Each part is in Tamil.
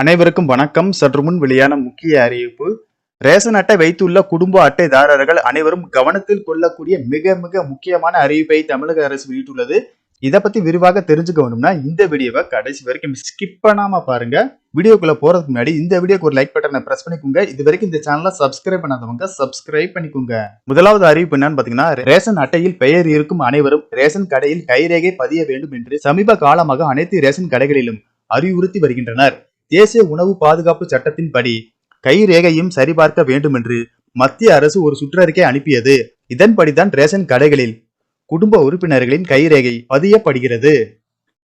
அனைவருக்கும் வணக்கம். சற்று முன் வெளியான முக்கிய அறிவிப்பு. ரேஷன் அட்டை வைத்துள்ள குடும்ப அட்டைதாரர்கள் அனைவரும் கவனத்தில் கொள்ளக்கூடிய மிக மிக முக்கியமான அறிவிப்பை தமிழக அரசு வெளியிட்டுள்ளது. இதை பத்தி விரிவாக தெரிஞ்சுக்கணும்னா இந்த வீடியோவை கடைசி வரைக்கும் ஸ்கிப் பண்ணாம பாருங்க. வீடியோக்குள்ள போறதுக்கு முன்னாடி இந்த வீடியோக்கு ஒரு லைக் பட்டனை பிரஸ் பண்ணிக்கோங்க. இது வரைக்கும் இந்த சேனலை சப்ஸ்கிரைப் பண்ணாதவங்க சப்ஸ்கிரைப் பண்ணிக்கோங்க. முதலாவது அறிவிப்பு என்னன்னு பாத்தீங்கன்னா ரேஷன் அட்டையில் பெயர் இருக்கும் அனைவரும் ரேஷன் கடையில் கைரேகை பதிய வேண்டும் என்று சமீப காலமாக அனைத்து ரேஷன் கடைகளிலும் அறிவுறுத்தி வருகின்றனர். தேசிய உணவு பாதுகாப்பு சட்டத்தின்படி கைரேகையும் சரிபார்க்க வேண்டும் என்று மத்திய அரசு ஒரு சுற்றறிக்கை அனுப்பியது. இதன்படிதான் ரேஷன் கடைகளில் குடும்ப உறுப்பினர்களின் கைரேகை பதியப்படுகிறது.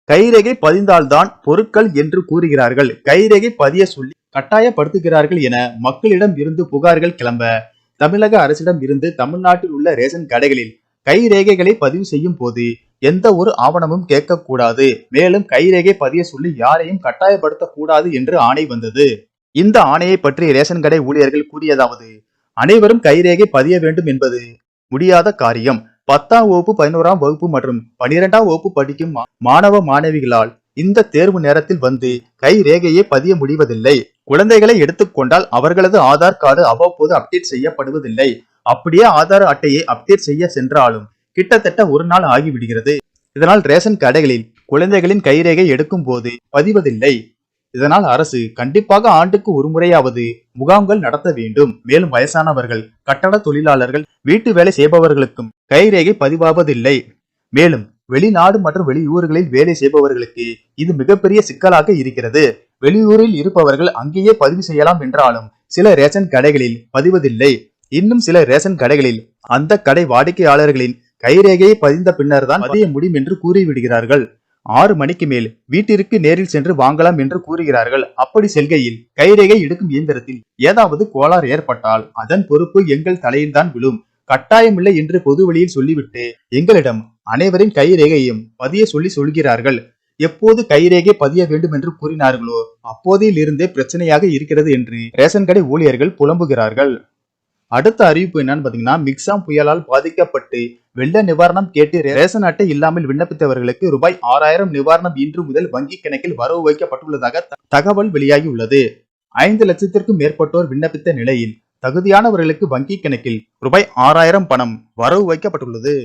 கைரேகை பதிந்தால்தான் பொருட்கள் என்று கூறுகிறார்கள். கைரேகை பதிய சொல்லி கட்டாயப்படுத்துகிறார்கள் என மக்களிடம் இருந்து புகார்கள் கிளம்ப தமிழக அரசிடம் இருந்து தமிழ்நாட்டில் உள்ள ரேஷன் கடைகளில் கைரேகைகளை பதிவு செய்யும் போது எந்த ஒரு ஆவணமும் கேட்கக்கூடாது. மேலும் கைரேகை பதிய சொல்லி யாரையும் கட்டாயப்படுத்தக்கூடாது என்று ஆணை வந்தது. இந்த ஆணையை பற்றி ரேஷன் கடை ஊழியர்கள் கூறியதாவது அனைவரும் கைரேகை பதிய வேண்டும் என்பது முடியாத காரியம். பத்தாம் வகுப்பு பதினோராம் வகுப்பு மற்றும் பனிரெண்டாம் வகுப்பு படிக்கும் மாணவ மாணவிகளால் இந்த தேர்வு நேரத்தில் வந்து கை ரேகையை பதிய முடிவதில்லை. குழந்தைகளை எடுத்துக்கொண்டால் அவர்களது ஆதார் கார்டு அவ்வப்போது அப்டேட் செய்யப்படுவதில்லை. அப்படியே ஆதார் அட்டையை அப்டேட் செய்ய சென்றாலும் கிட்டத்தட்ட ஒரு நாள் ஆகிவிடுகிறது. இதனால் ரேஷன் கடைகளில் குழந்தைகளின் கைரேகை எடுக்கும் போது பதிவதில்லை. இதனால் அரசு கண்டிப்பாக ஆண்டுக்கு ஒரு முறையாவது முகாம்கள் நடத்த வேண்டும். மேலும் வயசானவர்கள் கட்டட தொழிலாளர்கள் வீட்டு வேலை செய்பவர்களுக்கும் கைரேகை பதிவாவதில்லை. மேலும் வெளிநாடு மற்றும் வெளியூர்களில் வேலை செய்பவர்களுக்கு இது மிகப்பெரிய சிக்கலாக இருக்கிறது. வெளியூரில் இருப்பவர்கள் அங்கேயே பதிவு செய்யலாம் என்றாலும் சில ரேஷன் கடைகளில் பதிவதில்லை. இன்னும் சில ரேஷன் கடைகளில் அந்த கடை வாடிக்கையாளர்களின் கைரேகையை பதிந்த பின்னர் தான் பதிய முடியும் என்று கூறிவிடுகிறார்கள். ஆறு மணிக்கு மேல் வீட்டிற்கு நேரில் சென்று வாங்கலாம் என்று கூறுகிறார்கள். அப்படி செல்கையில் கைரேகை எடுக்கும் இயந்திரத்தில் ஏதாவது கோளாறு ஏற்பட்டால் அதன் பொறுப்பு எங்கள் தலையில்தான் விழும். கட்டாயமில்லை என்று பொது வழியில் சொல்லிவிட்டு எங்களிடம் அனைவரின் கைரேகையும் பதிய சொல்லி சொல்கிறார்கள். எப்போது கைரேகை பதிய வேண்டும் என்று கூறினார்களோ அப்போதையிலிருந்தே இருந்தே பிரச்சனையாக இருக்கிறது என்று ரேஷன் கடை ஊழியர்கள் புலம்புகிறார்கள். அடுத்த அறிவிப்பு என்னன்னு பாத்தீங்கன்னா மிக்சாம் புயலால் பாதிக்கப்பட்டு வெள்ள நிவாரணம் கேட்டு ரேஷன் அட்டை இல்லாமல் விண்ணப்பித்தவர்களுக்கு ரூபாய் ஆறாயிரம் நிவாரணம் இன்று முதல் வங்கி கணக்கில் வரவு வைக்கப்பட்டுள்ளதாக தகவல் வெளியாகியுள்ளது. ஐந்து லட்சத்திற்கும் மேற்பட்டோர் விண்ணப்பித்த நிலையில் தகுதியானவர்களுக்கு வங்கி கணக்கில் ரூபாய் ஆறாயிரம் பணம் வரவு வைக்கப்பட்டுள்ளது.